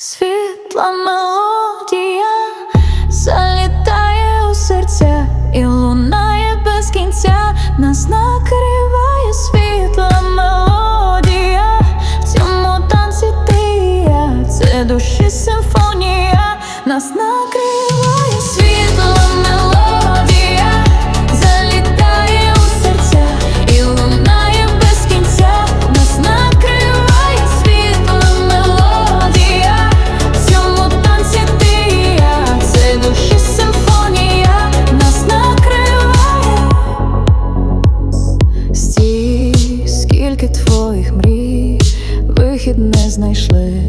Світла мелодія залітає у серця і лунає без кінця, нас накриває світла мелодія, в цьому танці ти і я, це душі симфонія, нас накриває. твоїх мрій, вихід не знайшли,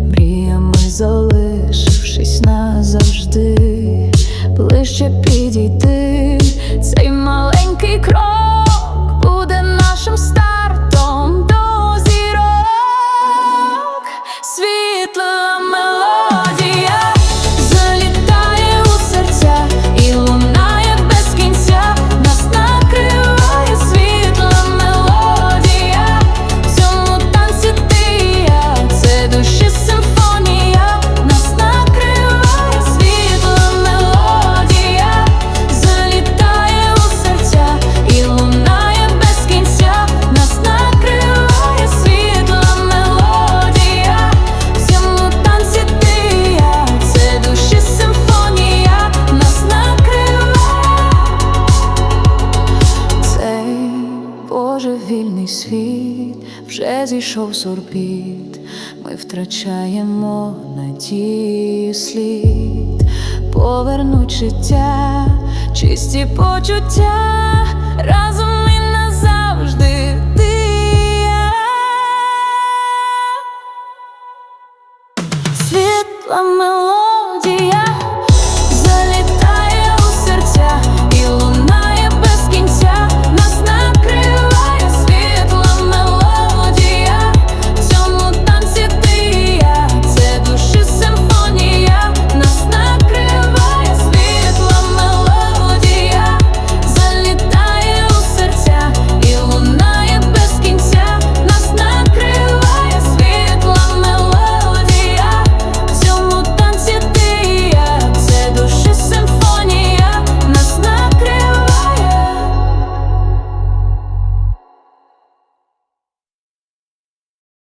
мріями залишили. вільний світ вже зійшов з ми втрачаємо надії слід, повернуть життя, чисті почуття.